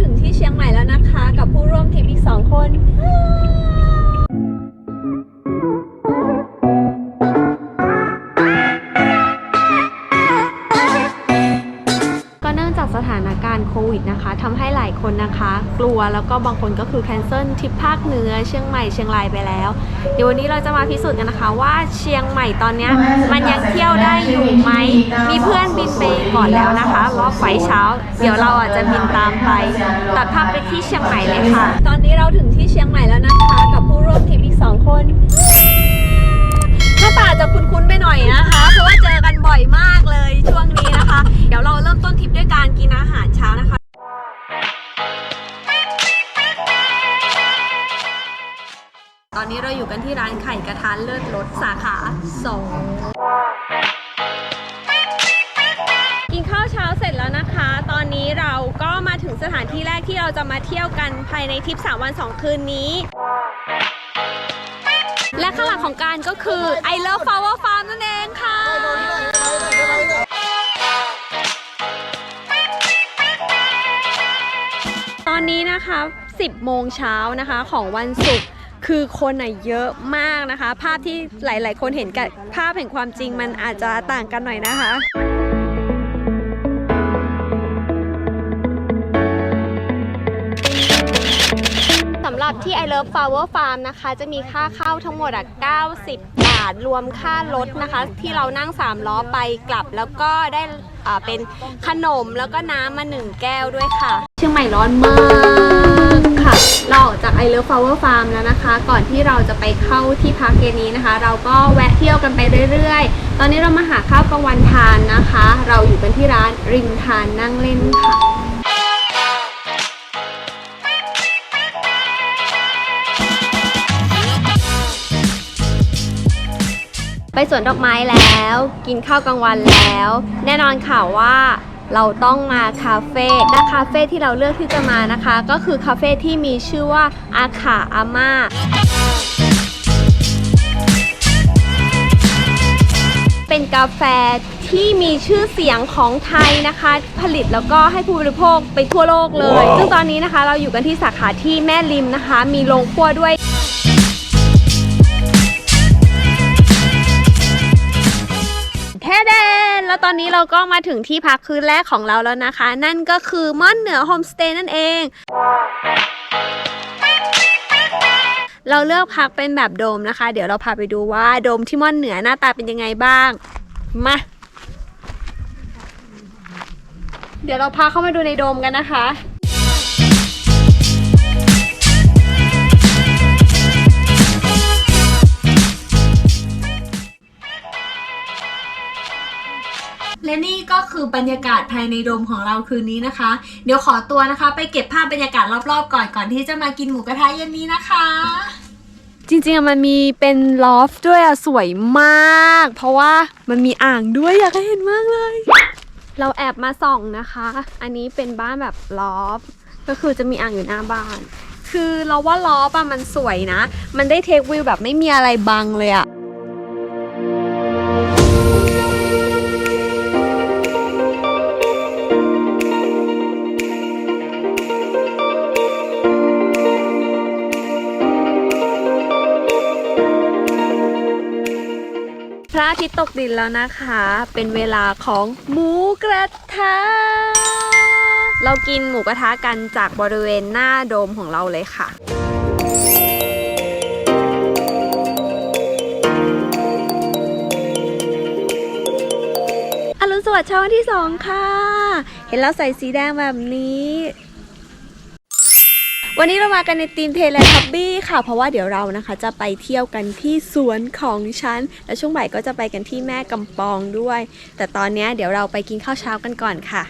ถึงที่เชียงใหม่แล้วนะคะ กับผู้ร่วมทริปอีก 2 คน ถานการณ์โควิดนะคะทำให้หลายคนนะคะ กลัวแล้วก็บางคนก็คือแคนเซิลทริปภาคเหนือเชียงใหม่เชียงรายไปแล้ว เดี๋ยววันนี้เราจะมาพิสูจน์กันนะคะ ว่าเชียงใหม่ตอนนี้มันยังเที่ยวได้อยู่ไหมมีเพื่อนบินไปก่อนแล้วนะคะรอบไฟเช้า เดี๋ยวเราอาจจะบินตามไปตัดภาพไปที่เชียงใหม่เลยค่ะ ตอนนี้เราถึงที่เชียงใหม่แล้วนะคะ กับผู้ร่วมทริปอีก 2 คนหน้ นนี้เราอยู่กันที่ร้านไข่กระทานเลิศรสสาขาสองกินข้าวเช้าเสร็จแล้วนะคะ ตอนนี้เราก็มาถึงสถานที่แรกที่เราจะมาเที่ยวกันภายในทริป3วัน 2 คืนนี้ และข้างหลังของการก็คือ I Love Flower Farm นั่นเองค่ะตอนนี้นะคะ 10 โมงเช้านะคะของวันศุกร์ คือคนอะเยอะมากนะคะ ภาพที่หลาย ๆ คนเห็นกับภาพแห่งความจริงมันอาจจะต่างกันหน่อยนะคะสำหรับที่ I Love Flower Farm นะคะ จะมีค่าเข้าทั้งหมดอะ90 บาท รวมค่ารถนะคะ ที่เรานั่ง 3 ล้อไปกลับ แล้วก็ได้อ่าเป็นขนมแล้วก็น้ำมา1แก้วด้วยค่ะ เชียงใหม่ร้อนมาก ค่ะ เราออกจาก I Love Flower Farm แล้วนะคะ ก่อนที่เราจะไปเข้าที่พักเย็นนี้นะคะ เราก็แวะเที่ยวกันไปเรื่อยๆ ตอนนี้เรามาหาข้าวกลางวันทานนะคะ เราอยู่กันที่ร้านริมทานนั่งเล่นค่ะไปสวนดอกไม้แล้ว กินข้าวกลางวันแล้ว แน่นอนค่ะว่า เราต้องมาคาเฟ่และคาเฟ่ที่เราเลือกที่จะมานะคะ ก็คือคาเฟ่ที่มีชื่อว่าอาขาอาม่าเป็นกาแฟที่มีชื่อเสียงของไทยนะคะ ผลิตแล้วก็ให้ผู้บริโภคไปทั่วโลกเลย ซึ่งตอนนี้นะคะเราอยู่กันที่สาขาที่แม่ริมนะคะ มีโรงครัวด้วยแท้ แล้วตอนนี้เราก็มาถึงที่พักคืนแรกของเราแล้วนะคะ นั่นก็คือม่อนเหนือโฮมสเตย์นั่นเอง เราเลือกพักเป็นแบบโดมนะคะ เดี๋ยวเราพาไปดูว่าโดมที่ม่อนเหนือหน้าตาเป็นยังไงบ้าง มา เดี๋ยวเราพาเข้ามาดูในโดมกันนะคะ และนี่ก็คือบรรยากาศภายในโดมของเราคืนนี้นะคะ เดี๋ยวขอตัวนะคะ ไปเก็บภาพบรรยากาศรอบๆ ก่อนก่อนที่จะมากินหมูกระทะเย็นนี้นะคะ จริงๆอะมันมีเป็นลอฟด้วยอะสวยมาก เพราะว่ามันมีอ่างด้วยอยากให้เห็นมากเลย เราแอบมาส่องนะคะ อันนี้เป็นบ้านแบบลอฟก็คือจะมีอ่างอยู่หน้าบ้าน คือเราว่าลอฟอะมันสวยนะ มันได้เทควิวแบบไม่มีอะไรบังเลยอะ ระอาทิตย์ตกดินแล้วนะคะ เป็นเวลาของหมูกระทะ เรากินหมูกระทะกันจากบริเวณหน้าโดมของเราเลยค่ะอรุณสวัสดิ์เช้าวันที่สองค่ะ เห็นเราใส่สีแดงแบบนี้ วันนี้เรามากันในทีมเทเลทับบี้ค่ะ เพราะว่าเดี๋ยวเรานะคะ จะไปเที่ยวกันที่สวนของฉัน และช่วงบ่ายก็จะไปกันที่แม่กำปองด้วย แต่ตอนนี้เดี๋ยวเราไปกินข้าวเช้ากันก่อนค่ะ